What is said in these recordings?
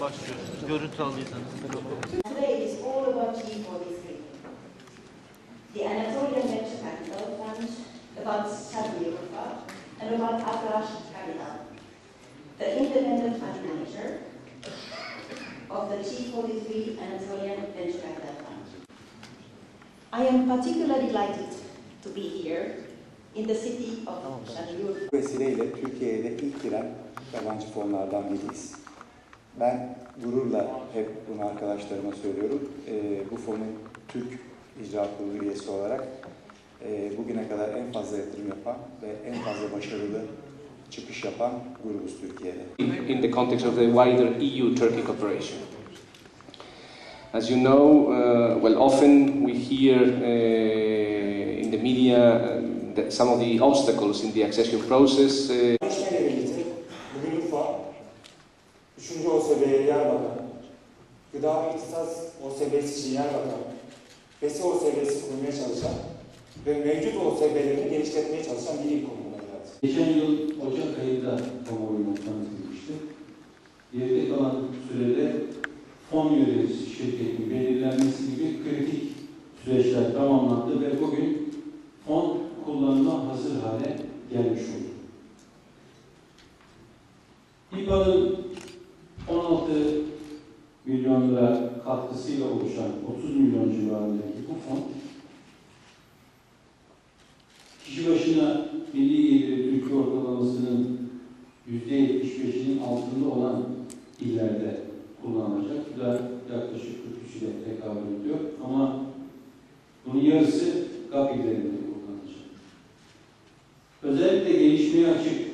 başlıyoruz. Görüntü alıyorsanız. Today is all about G43. The Anatolian Venture Capital Fund, about Sadri Europa, and about Abrash Capital, the independent fund manager of the G43 Anatolian Venture Capital Fund. I am particularly delighted to be here in the city of Shadiyur. Bu vesileyle Türkiye'de ilk giren yabancı fonlardan biriyiz. Ben gururla hep bunu arkadaşlarıma söylüyorum. Ee, bu fonun Türk İcra Kurulu üyesi olarak e, bugüne kadar en fazla yatırım yapan ve en fazla başarılı çıkış yapan grubuz Türkiye'de. in the context of the wider EU-Turkey cooperation. As you know, uh, well, often we hear uh, in the media uh, that some of the obstacles in the accession process. Uh, yer bakan, Gıda ve İhtisas OSB'si için yer bakan, BESI OSB'si kurmaya çalışan ve mevcut OSB'lerini genişletmeye çalışan bir il geldi. Geçen yıl Ocak ayında kamuoyuna tanıtılmıştı. Geride kalan sürede fon yöneticisi şirketin belirlenmesi gibi kritik süreçler tamamlandı ve bugün fon kullanıma hazır hale gelmiş oldu. İBA'nın katkısıyla oluşan 30 milyon civarındaki bu fon Kişi başına milli geliri Türkiye ortalamasının %75'inin altında olan illerde kullanılacak. Bu da yaklaşık 43 ile tekabül ediyor. Ama bunun yarısı GAP illerinde kullanılacak. Özellikle gelişmeye açık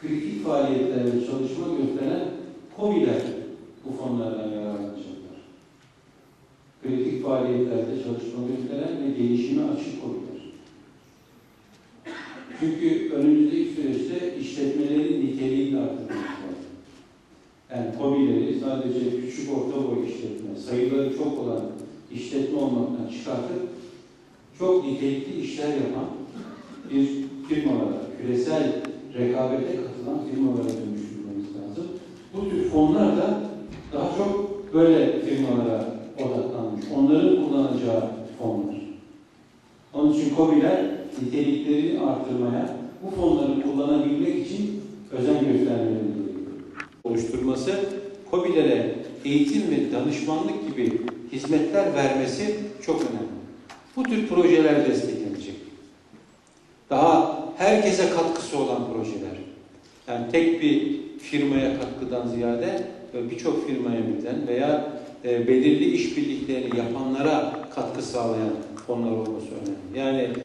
kritik faaliyetlerde çalışma gösteren KOBİ'ler bu fonlardan yararlanacaklar. Kritik faaliyetlerde çalışma gösteren ve gelişime açık KOBİ'ler. Çünkü önümüzdeki süreçte işletmelerin niteliğini de arttırmak lazım. Yani KOBİ'leri sadece küçük orta boy işletme, sayıları çok olan işletme olmaktan çıkartıp çok nitelikli işler yapan bir firmalara, küresel rekabete katılan firmalara dönüştürmemiz lazım. Bu tür fonlar da daha çok böyle firmalara kullanacağı fonlar. Onun için KOBİ'ler niteliklerini artırmaya, bu fonları kullanabilmek için özen göstermeleri gerekiyor. oluşturması, KOBİ'lere eğitim ve danışmanlık gibi hizmetler vermesi çok önemli. Bu tür projeler desteklenecek. Daha herkese katkısı olan projeler. Yani tek bir firmaya katkıdan ziyade birçok firmaya birden veya belirli işbirliklerini yapanlara katkı sağlayan fonlar olması önemli. Yani